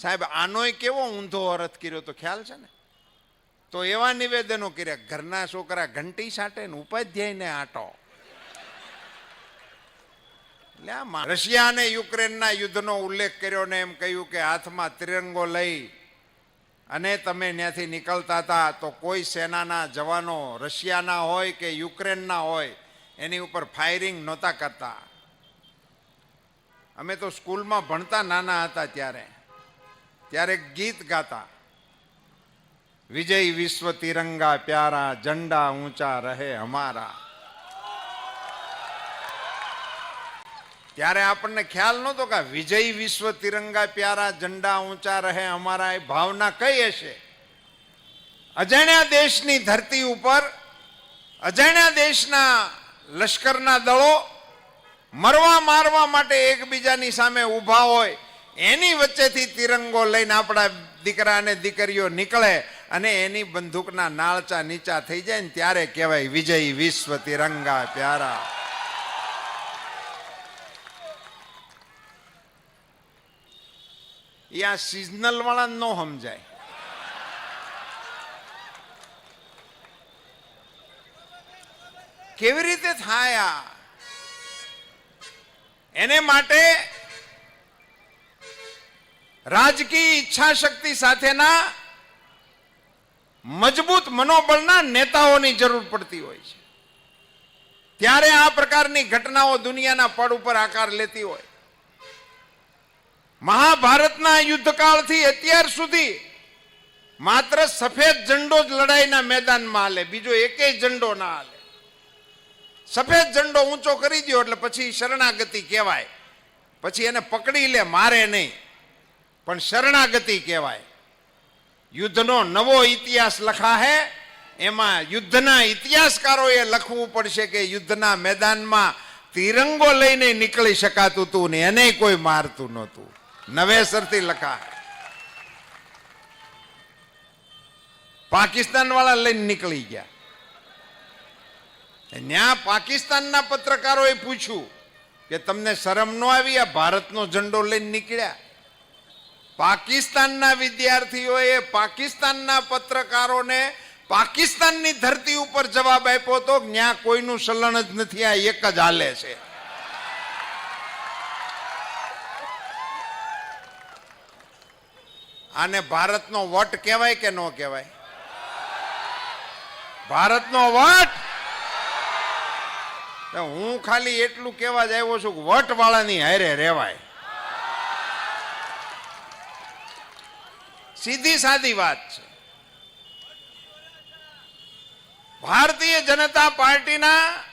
સાહેબ, આનોય કેવો ઊંધો અર્થ કર્યો તો ખ્યાલ છે ને? તો એવા નિવેદનો કર્યા, ઘરના છોકરા ઘંટી સાટે ને ઉપાધ્યાયને આટો. રશિયા અને યુક્રેનના યુદ્ધનો ઉલ્લેખ કર્યો ને એમ કહ્યું કે હાથમાં તિરંગો લઈ અને તમે ત્યાંથી નીકળતા હતા, તો કોઈ સેનાના જવાનો રશિયાના હોય કે યુક્રેનના હોય, એની ઉપર ફાયરિંગ નહોતા કરતા. અમે તો સ્કૂલમાં ભણતા નાના હતા ત્યારે. ત્યારે ગીત ગાતા. વિજય વિશ્વ તિરંગા પ્યારા, ઝંડા ઊંચા રહે અમારા. ત્યારે આપણને ખ્યાલ નહોતો કે વિજય વિશ્વ તિરંગા પ્યારા, ઝંડા ઊંચા રહે અમારા એ ભાવના કઈ હશે? અજાણ્યા દેશની ધરતી ઉપર, અજાણ્યા દેશના લશ્કરના દળો મરવા મારવા માટે એકબીજાની સામે ઊભા હોય એની વચ્ચેથી તિરંગો લઈને આપણા દીકરા દીકરીઓ નીકળે અને એની બંદૂકના નાળચા નીચા થઈ જાય ને ત્યારે કહેવાય વિજય વિશ્વ તિરંગા પ્યારા. એ આ સિઝનલ વાળા ન સમજાય. કેવી રીતે થાય આ? એને માટે રાજકીય ઈચ્છા શક્તિ સાથેના મજબૂત મનોબળના નેતાઓની જરૂર પડતી હોય છે. ત્યારે આ પ્રકારની ઘટનાઓ દુનિયાના પડ ઉપર આકાર લેતી હોય. મહાભારતના યુદ્ધકાળથી અત્યાર સુધી માત્ર સફેદ ઝંડો જ લડાઈના મેદાનમાં હાલે, બીજો એકેય ઝંડો ના હાલે. સફેદ ઝંડો ઊંચો કરી દો એટલે પછી શરણાગતિ કહેવાય. પછી એને પકડી લે, મારે નહીં. પણ શરણાગતિ કહેવાય. યુદ્ધનો નવો ઇતિહાસ લખાહે એમાં યુદ્ધના ઇતિહાસકારોએ લખવું પડશે કે યુદ્ધના મેદાનમાં તિરંગો લઈને નીકળી શકાતું હતું ને એને કોઈ મારતું નહોતું. નવેસરથી લખા પાકિસ્તાન વાળા લઈને નીકળી ગયા. ત્યાં પાકિસ્તાનના પત્રકારોએ પૂછ્યું કે તમને શરમ ન આવી આ ભારતનો ઝંડો લઈને નીકળ્યા? પાકિસ્તાનના વિદ્યાર્થીઓએ પાકિસ્તાનના પત્રકારોને પાકિસ્તાનની ધરતી ઉપર જવાબ આપ્યો તો ત્યાં કોઈનું સલણ જ નથી, આ એક જ હાલે છે. આને ભારતનો વટ કહેવાય કે ન કહેવાય? ભારતનો વટ? હું ખાલી એટલું કહેવા જ આવ્યો છું વટ વાળાની હારે રહેવાય. સીધી સાદી વાત છે. ભારતીય જનતા પાર્ટીના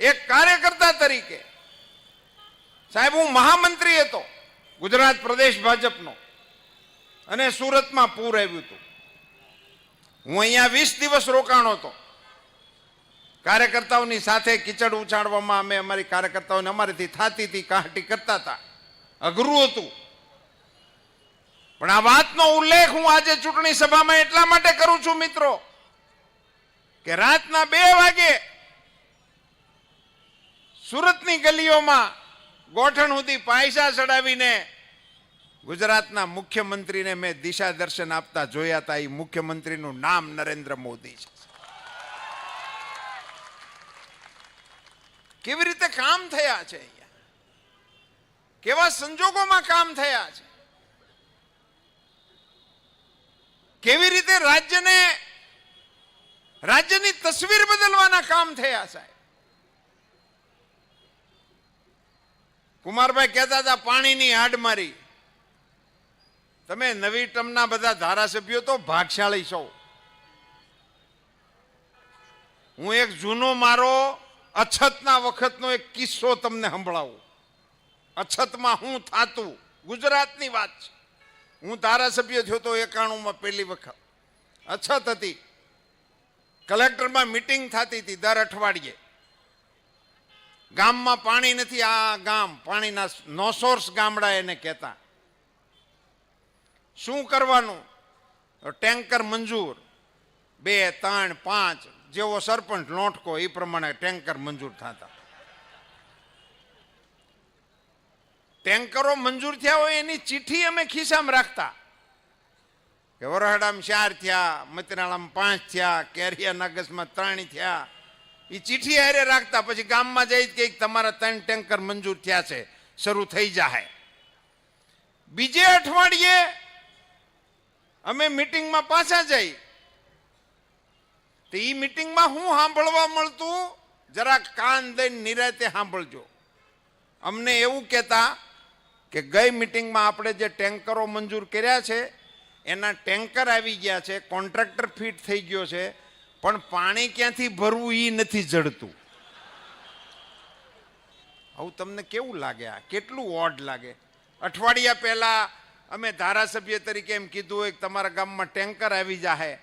એક કાર્યકર્તા તરીકે, સાહેબ, હું મહામંત્રી હતો, ગુજરાત પ્રદેશ ભાજપનો, અને સુરતમાં પૂર આવ્યું હતું. હું અહીંયા વીસ દિવસ રોકાણો હતો. કાર્યકર્તાઓની સાથે કીચડ ઉછાળવામાં અમે અમારી કાર્યકર્તાઓને અમારીથી હતી કાહટી કરતા હતા. અઘરું હતું. પણ આ વાતનો ઉલ્લેખ હું આજે ચૂંટણી સભામાં એટલા માટે કરું છું, મિત્રો, કે રાતના બે વાગે સુરતની ગલીઓમાં ગોઠણ સુધી પાયસા ચડાવીને ગુજરાતના મુખ્યમંત્રીને મેં દિશા દર્શન આપતા જોયા હતા એ મુખ્યમંત્રીનું નામ નરેન્દ્ર મોદી છે. કેવી રીતે કામ થયા છે અહીંયા? કેવા સંજોગોમાં કામ થયા છે? કેવી રીતે રાજ્યને, રાજ્યની તસવીર બદલવાના કામ થયા સાહેબ? કુમારભાઈ કહેતા હતા, પાણીની હાડમારી તમે નવી ટમના બધા ધારાસભ્યો તો ભાગશાળી છો. હું એક જૂનો મારો અછતના વખતનો એક કિસ્સો તમને સંભળાવું. અછતમાં હું થાતું. ગુજરાતની વાત છે. હું ધારાસભ્ય થયો તો એકાણુંમાં પહેલી વખત. અછત હતી. કલેક્ટરમાં મિટિંગ થતી હતી દર અઠવાડિયે. ગામમાં પાણી નથી, આ ગામ, પાણીના નોસોર્સ ગામડા એને કહેતા. શું કરવાનું? ટેન્કર મંજૂર. બે, ત્રણ, પાંચ, જેવો સરપંચ લોટકો, એ પ્રમાણે ટેન્કર મંજૂર થતા. ટેન્કરો મંજૂર થયા હોય એની ચિઠ્ઠી અમે ખિસ્સામાં રાખતા. કે વરહડામાં ચાર થયા મતનાળામાં પાંચ થયા, કેરિયા નાગસમાં ત્રણ થયા. એ ચિઠ્ઠી હારે રાખતા, પછી ગામમાં જઈ કે તમારા ત્રણ ટેન્કર મંજૂર થયા છે, શરૂ થઈ જાય બીજે અઠવાડિયે અમે મિટિંગમાં પાછા જઈ. તો એ મિટિંગમાં હું સાંભળવા મળતું? જરા કાન દઈને નિરાતે સાંભળજો. અમને એવું કહેતા કે ગઈ મિટિંગમાં આપણે જે ટેન્કરો મંજૂર કર્યા છે, એના ટેન્કર આવી ગયા છે, કોન્ટ્રાક્ટર ફિટ થઈ ગયો છે, પણ પાણી ક્યાંથી ભરવું એ નથી જડતું. આવું તમને કેવું લાગે આ? કેટલું ઓડ લાગે? અઠવાડિયા પહેલાં અમે ધારાસભ્ય તરીકે એમ કીધું હોય કે તમારા ગામમાં ટેન્કર આવી જાહે.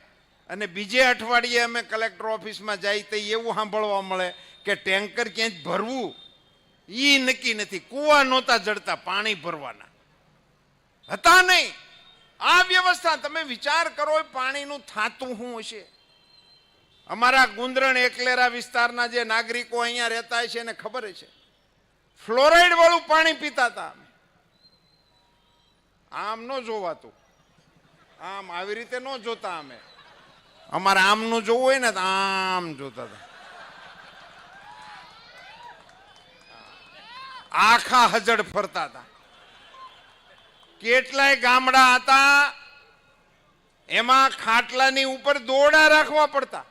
અને બીજે અઠવાડિયે અમે કલેક્ટર ઓફિસમાં જાય તો એવું સાંભળવા મળે કે ટેન્કર ક્યાંય ભરવું? ઈ નક્કી નથી. કુવા નહોતા જડતા, પાણી ભરવાના. હતા નહીં. આ વ્યવસ્થા તમે વિચાર કરો પાણીનું થાતું શું હશે? અમારા ગુંદરણ એકલેરા વિસ્તારના જે નાગરિકો અહીંયા રહેતા છે એને ખબર છે ફ્લોરાઇડ વાળું પાણી પીતા હતા. આમ ન જોવાતું. આમ આવી રીતે ન જોતા અમે. અમારે આમનું જોવું હોય ને તો આમ જોતા હતા. આખા હજડ ફરતા હતા. કેટલાય ગામડા હતા, એમાં ખાટલાની ઉપર દોડા રાખવા પડતા.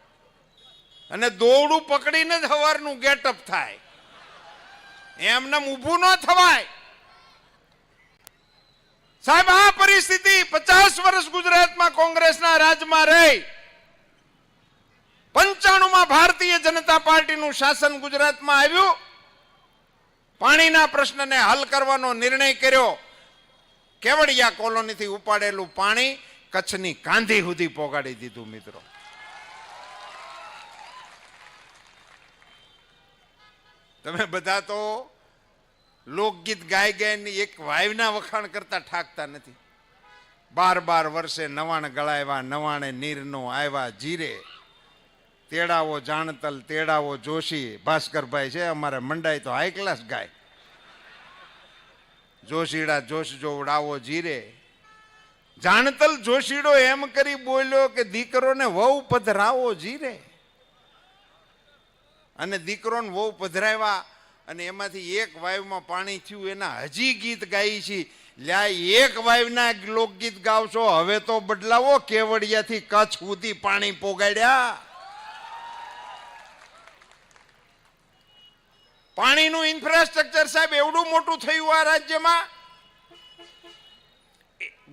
અને દોરડું પકડીને જ હવારનું ગેટઅપ થાય. એમને ઊભું ન થવાય. સાહેબ, આ પરિસ્થિતિ પચાસ વર્ષ ગુજરાતમાં કોંગ્રેસના રાજમાં રહી. પંચાણુમાં ભારતીય જનતા પાર્ટીનું શાસન ગુજરાતમાં આવ્યું. પાણીના પ્રશ્નને હલ કરવાનો નિર્ણય કર્યો. કેવડિયા કોલોનીથી ઉપાડેલું પાણી કચ્છની કાંધી સુધી પોગાડી દીધું, મિત્રો. તમે બધા તો લોકગીત ગાઈ ગાઈને એક વાયના વખાણ કરતા ઠાકતા નથી. બાર બાર વર્ષે નવાણ ગળાવ્યા નવાણે નીરનો આવ્યા, જીરે. તેડાવો જાણતલ, તેડાવો જોશી, ભાસ્કરભાઈ છે, અમારે મંડાઈ તો હાઈ ક્લાસ ગાય. જોશીડા જોશ જોવડાવો જીરે. જાણતલ જોશીડો એમ કરી બોલ્યો કે દીકરોને વહુ પધરાવો જીરે. અને દીકરોને વહુ પધરાવ્યા અને એમાંથી એક વાયુમાં પાણી થયું, એના હજી ગીત ગાઈ છે. લ્યા એક વાયુના લોકગીત ગાવશો, હવે તો બદલાવો કેવડિયાથી કચ્છ સુધી પાણી પોગાડ્યા. પાણીનું ઇન્ફ્રાસ્ટ્રક્ચર સાહેબ એવડું મોટું થયું આ રાજ્યમાં.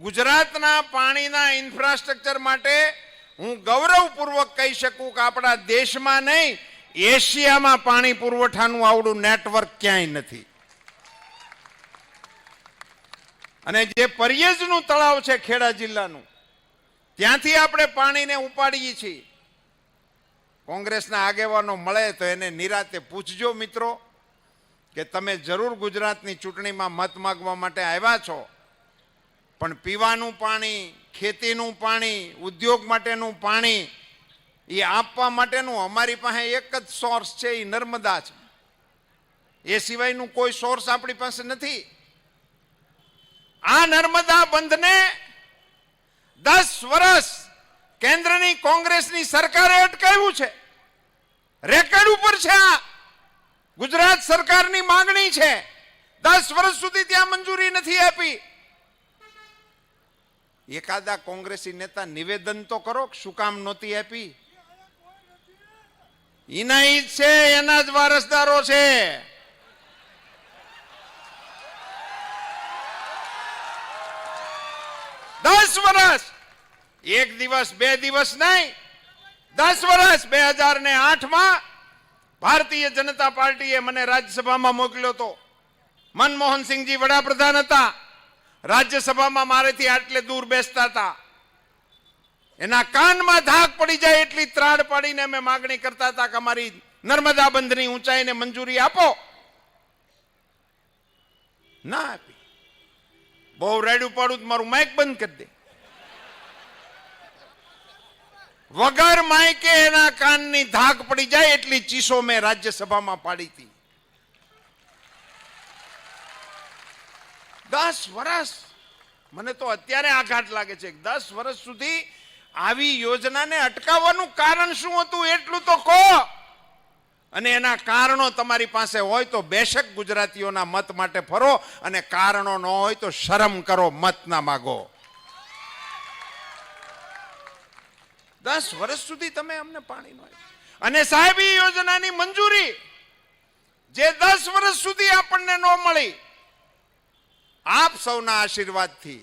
ગુજરાતના પાણીના ઇન્ફ્રાસ્ટ્રક્ચર માટે હું ગૌરવપૂર્વક કહી શકું કે આપણા દેશમાં નહીં, એશિયામાં પાણી પુરવઠાનું આવડું નેટવર્ક ક્યાંય નથી. અને જે પરિયજનું તળાવ છે ખેડા જિલ્લાનું, ત્યાંથી આપણે પાણીને ઉપાડીએ છીએ. કોંગ્રેસના આગેવાનો મળે તો એને નિરાતે પૂછજો મિત્રો. કે તમે જરૂર ગુજરાતની ચૂંટણીમાં મત માગવા માટે આવ્યા છો. પણ પીવાનું પાણી, ખેતીનું પાણી, ઉદ્યોગ માટેનું પાણી, એ આપવા માટેનું અમારી પાસે એક જ સોર્સ છે એ નર્મદા છે. એ સિવાયનું કોઈ સોર્સ આપણી પાસે નથી. આ નર્મદા બંધને દસ વર્ષ કેન્દ્રની કોંગ્રેસની સરકારે અટકાવ્યું છે. રેકર્ડ ઉપર છે આ. ગુજરાત સરકારની માંગણી છે. દસ વર્ષ સુધી ત્યાં મંજૂરી નથી આપી. એકાદા કોંગ્રેસી નેતા નિવેદન તો કરો શું કામ નહોતી આપી? એના ઈ છે, એના જ વારસદારો છે. દસ વર્ષ. એક દિવસ, બે દિવસ નહીં. દસ વર્ષ, બે હજાર ને આઠમાં ભારતીય જનતા પાર્ટીએ મને રાજ્યસભામાં મોકલ્યો હતો મનમોહનસિંહજી વડાપ્રધાન હતા. રાજ્યસભામાં મારેથી આટલે દૂર બેસતા હતા. એના કાનમાં ધાક પડી જાય એટલી ત્રાડ પાડીને અમે માગણી કરતા હતા કે અમારી નર્મદા બંધની ઊંચાઈને મંજૂરી આપો. ના આપી. બહુ રેડું પાડું તો મારું માઇક બંધ કરી દે. વગર માયકે એના કાનની ધાક પડી જાય એટલી ચીસો મેં રાજ્યસભામાં પાડી હતી. દસ વર્ષ મને તો અત્યારે આઘાત લાગે છે. દસ વર્ષ સુધી આવી યોજનાને અટકાવવાનું કારણ શું હતું એટલું તો કહો. અને એના કારણો તમારી પાસે હોય તો બેશક ગુજરાતીઓના મત માટે ફરો અને કારણો ન હોય તો શરમ કરો, મત ના માગો. દસ વર્ષ સુધી તમે અમને પાણી નો અને સાહેબ, ઈ યોજનાની મંજૂરી જે દસ વર્ષ સુધી આપણને ન મળી, આપ સૌના આશીર્વાદથી,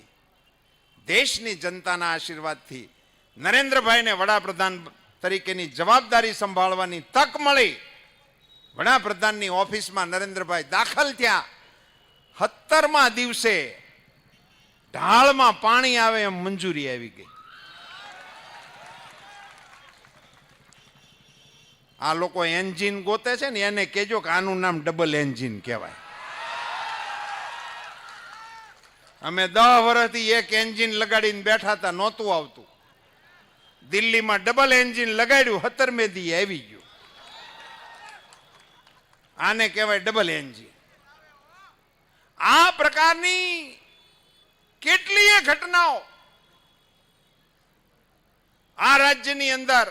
દેશની જનતાના આશીર્વાદથી, નરેન્દ્રભાઈને વડાપ્રધાન તરીકેની જવાબદારી સંભાળવાની તક મળી. વડાપ્રધાનની ઓફિસમાં નરેન્દ્રભાઈ દાખલ થયા. સત્તરમા દિવસે ઢાળમાં પાણી આવે એમ મંજૂરી આવી ગઈ. આ લોકો એન્જિન ગોતે છે ને એને કેજો કે આનું નામ ડબલ એન્જિન કહેવાય. અમે દસ વર્ષથી એક એન્જિન લગાડીને બેઠા હતા, નહોતું આવતું. દિલ્હીમાં ડબલ એન્જિન લગાડ્યું હતરમેદી આવી ગયું. આને કહેવાય ડબલ એન્જિન આ પ્રકારની કેટલીય ઘટનાઓ આ રાજ્યની અંદર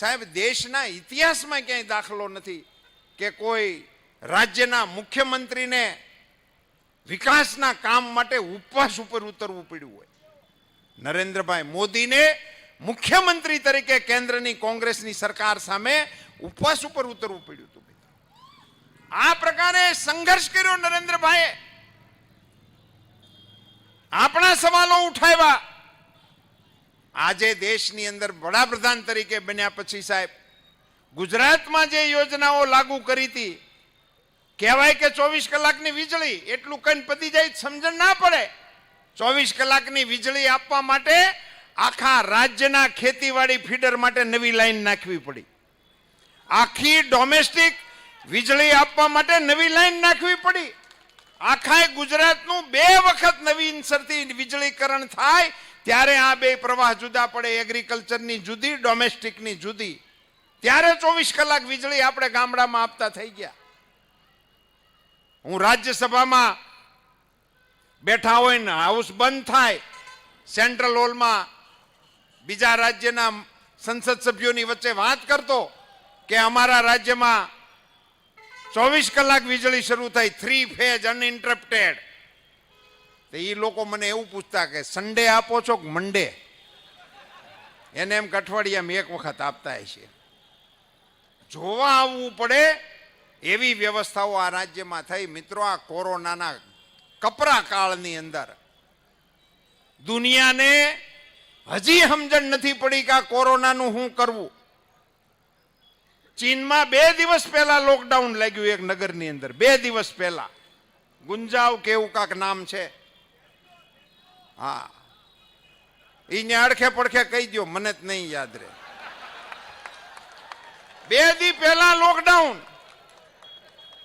સાહેબ, દેશના ઇતિહાસમાં ક્યાંય દાખલો નથી કે કોઈ રાજ્યના મુખ્યમંત્રીને વિકાસના કામ માટે ઉપવાસ ઉપર ઉતરવું પડ્યું હોય. નરેન્દ્રભાઈ મોદીને મુખ્યમંત્રી તરીકે કેન્દ્રની કોંગ્રેસની સરકાર સામે ઉપવાસ ઉપર ઉતરવું પડ્યું હતું. આ પ્રકારે સંઘર્ષ કર્યો નરેન્દ્રભાઈએ. આપણા સવાલો ઉઠાવ્યા. આજે દેશની અંદર વડાપ્રધાન તરીકે બન્યા પછી સાહેબ, ગુજરાતમાં જે યોજનાઓ લાગુ કરી હતી, કહેવાય કે ચોવીસ કલાકની વીજળી, એટલું કઈ પતી જાય સમજણ ના પડે. ચોવીસ કલાકની વીજળી આપવા માટે આખા રાજ્યના ખેતીવાડી ફીડર માટે નવી લાઈન નાખવી પડી. આખી ડોમેસ્ટિક વીજળી આપવા માટે નવી લાઈન નાખવી પડી. આખા ગુજરાતનું બે વખત નવીનસરથી વીજળીકરણ થાય ત્યારે આ બે પ્રવાહ જુદા પડે એગ્રીકલ્ચરની જુદી ડોમેસ્ટિકની જુદી. ત્યારે ચોવીસ કલાક વીજળી આપણે ગામડામાં આપતા થઈ ગયા. હું રાજ્યસભામાં બેઠા હોય ને હાઉસ બંધ થાય સેન્ટ્રલ હોલમાં બીજા રાજ્યના સંસદ સભ્યોની વચ્ચે વાત કરતો કે અમારા રાજ્યમાં ચોવીસ કલાક વીજળી શરૂ થઈ થ્રી ફેજ અનઇન્ટરપ્ટેડ તો એ લોકો મને એવું પૂછતા કે સન્ડે આપો છો કે મંડે એને એમ કઠવાડિયા એક વખત આપતા હશે જોવા આવવું પડે એવી વ્યવસ્થાઓ આ રાજ્યમાં થઈ. મિત્રો, આ કોરોનાના કપરા કાળની અંદર દુનિયાને હજી સમજણ નથી પડી કે આ કોરોનાનું શું કરવું. ચીનમાં બે દિવસ પહેલા લોકડાઉન લાગ્યું એક નગરની અંદર. બે દિવસ પહેલા. ગુંજાવ કેવું કાંક નામ છે. હા. એને અડખે પડખે કહી દો મને જ નહીં યાદ રહે બે દી પહેલા લોકડાઉન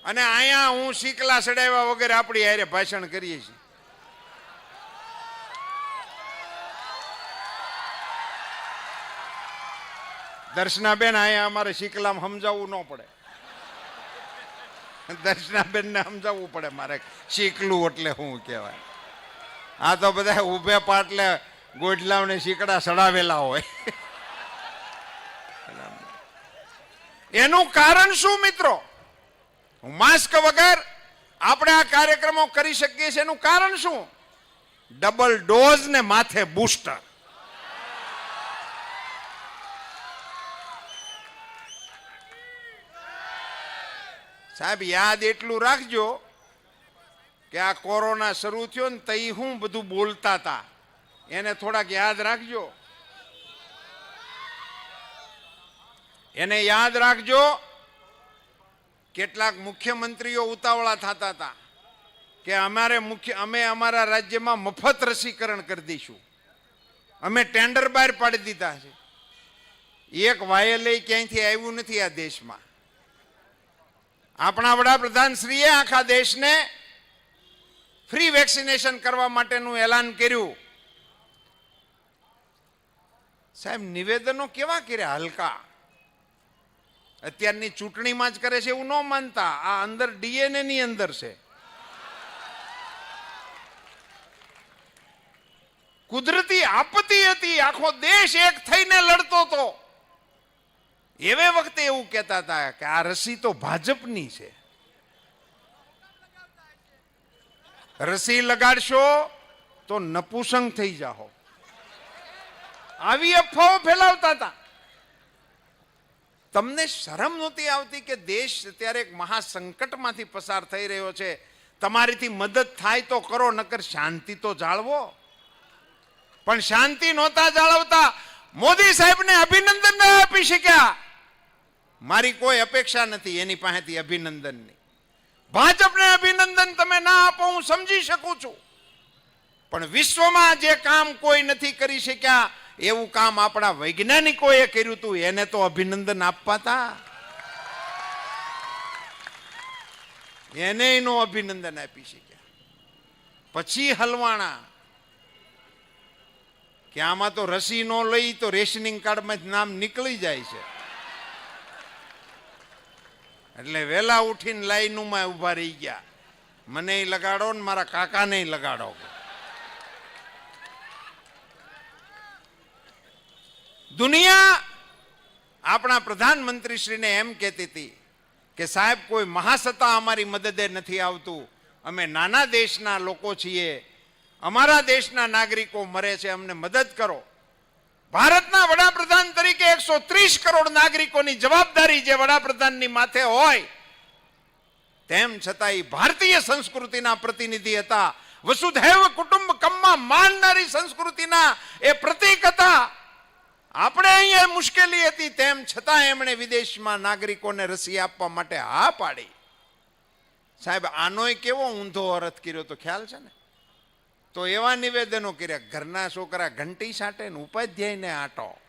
અને અહીંયા હું શીકલા સડાવ્યા વગેરે આપણી હારે ભાષણ કરીએ છીએ. દર્શનાબેન અહીંયા અમારે શીકલામાં સમજાવવું ન પડે. દર્શનાબેનને સમજાવવું પડે મારે શીકલું એટલે શું કહેવાય. આ તો બધા ઊભે પાટલે ગોડલાઓને શીકડા સડાવેલા હોય. એનું કારણ શું મિત્રો? માસ્ક વગર આપણે આ કાર્યક્રમો કરી શકીએ છીએ. એનું કારણ શું? ડબલ ડોઝ ને માથે બૂસ્ટર. સાહેબ, યાદ એટલું રાખજો કે આ કોરોના શરૂ થયો ને તઈ હું બધું બોલતા હતા એને થોડાક યાદ રાખજો. એને યાદ રાખજો, કેટલાક મુખ્યમંત્રીઓ ઉતાવળા થતા હતા કે અમારે મુખ્ય, અમે અમારા રાજ્યમાં મફત રસીકરણ કરી દઈશું. અમે ટેન્ડર બહાર પાડી દીધા છે. એક વાયલે ક્યાંયથી આવ્યું નથી આ દેશમાં. આપણા વડાપ્રધાન શ્રીએ આખા દેશને ફ્રી વેક્સિનેશન કરવા માટેનું એલાન કર્યું. સાહેબ, નિવેદનો કેવા કર્યા હલકા? અત્યારની ચૂંટણીમાં જ કરે છે એવું ન માનતા. આ અંદર ડીએનએ ની અંદર છે. કુદરતી આપત્તિ હતી. આખો દેશ એક થઈને લડતો હતો. એવે વખતે એવું કહેતા હતા કે આ રસી તો ભાજપની છે. રસી લગાડશો તો નપુસંગ થઈ જાઓ આવી અફવાઓ ફેલાવતા હતા. તમને શરમ નહોતી આવતી કે દેશ અત્યારે એક મહાસંકટમાંથી પસાર થઈ રહ્યો છે? તમારીથી મદદ થાય તો કરો, નકર શાંતિ તો જાળવો. પણ શાંતિ નહોતા જાળવતા મોદી સાહેબને અભિનંદન ન આપી શક્યા. મારી કોઈ અપેક્ષા નથી એની પાસેથી અભિનંદનની. ભાજપને અભિનંદન તમે ના આપો, હું સમજી શકું છું. પણ વિશ્વમાં જે કામ કોઈ નથી કરી શક્યા, એવું કામ આપણા વૈજ્ઞાનિકોએ કર્યું હતું એને તો અભિનંદન આપવા હતા એને એનો અભિનંદન આપી શક્યા. પછી હલવાણા. કે આમાં તો રસી નો લઈ તો રેશનિંગ કાર્ડમાં નામ નીકળી જાય છે. એટલે વહેલા ઉઠીને લાઈનમાં ઊભા રહી ગયા. મને લગાડો ને મારા કાકાને લગાડો. દુનિયા આપણા પ્રધાનમંત્રીશ્રીને એમ કહેતી હતી કે સાહેબ, કોઈ મહાસત્તા અમારી મદદે નથી આવતું. અમે નાના દેશના લોકો છીએ. અમારા દેશના નાગરિકો મરે છે. અમને મદદ કરો. ભારતના વડાપ્રધાન તરીકે એકસો ત્રીસ કરોડ નાગરિકોની જવાબદારી જે વડાપ્રધાનની માથે હોય, તેમ છતાં ભારતીય સંસ્કૃતિના પ્રતિનિધિ હતા. વસુધૈવ કુટુંબકમમાં માનનારી સંસ્કૃતિના એ પ્રતીક હતા. આપણે અહીંયા મુશ્કેલી હતી, તેમ છતાં એમણે વિદેશમાં નાગરિકોને રસી આપવા માટે હા પાડી. સાહેબ, આનોય કેવો ઊંધો અર્થ કર્યો તો ખ્યાલ છે ને? તો એવા નિવેદનો કર્યા, ઘરના છોકરા ઘંટી સાટે ને ઉપાધ્યાયને આટો.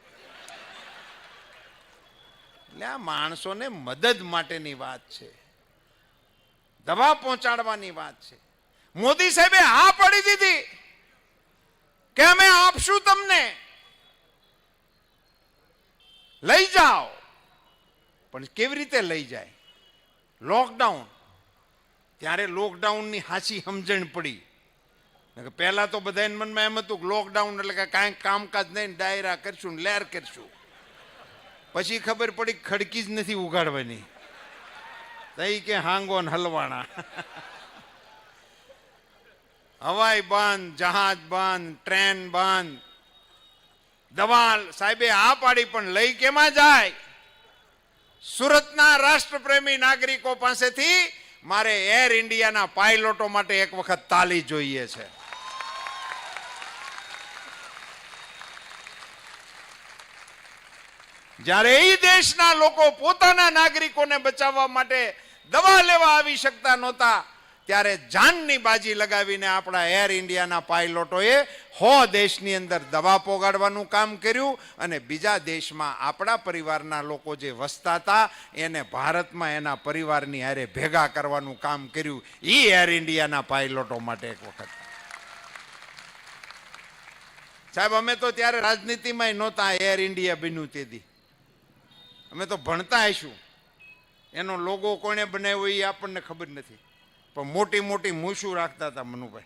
એટલે આ માણસોને મદદ માટેની વાત છે. દવા પહોંચાડવાની વાત છે. મોદી સાહેબે હા પડી દીધી કે અમે આપશું તમને. લઈ જાઓ. પણ કેવી રીતે લઈ જાય? લોકડાઉન ત્યારે લોકડાઉનની હાચી સમજણ પડી. પહેલા તો બધા મનમાં એમ હતું કે લોકડાઉન એટલે કે કાંઈ કામકાજ નહીં ડાયરા કરશું ને લેર કરશું. પછી ખબર પડી ખડકી જ નથી ઉગાડવાની. તઈ કે હાંગો ને હલવાણા. હવાઈ બંધ, જહાજ બંધ, ટ્રેન બંધ. દવાલ સાહેબે આ પાડી પણ લઈ કેમાં જાય? સુરતના રાષ્ટ્રપ્રેમી નાગરિકો પાસેથી મારે એર ઇન્ડિયાના પાયલોટો માટે એક વખત તાલી જોઈએ છે. જ્યારે એ દેશના લોકો પોતાના નાગરિકોને બચાવવા માટે દવા લેવા આવી શકતા નહોતા, ત્યારે જાનની બાજી લગાવીને આપણા એર ઇન્ડિયાના પાયલોટોએ હો દેશની અંદર દવા પોગાડવાનું કામ કર્યું અને બીજા દેશમાં આપણા પરિવારના લોકો જે વસતા હતા, એને ભારતમાં એના પરિવારની હારે ભેગા કરવાનું કામ કર્યું. એ એર ઇન્ડિયાના પાયલોટો માટે એક વખત. સાહેબ, અમે તો ત્યારે રાજનીતિમાં નહોતા એર ઇન્ડિયા બન્યું તેથી. અમે તો ભણતા આવીશું. એનો લોગો કોણે બનાવ્યો એ આપણને ખબર નથી. પણ મોટી મોટી મૂછું રાખતા હતા મનુભાઈ.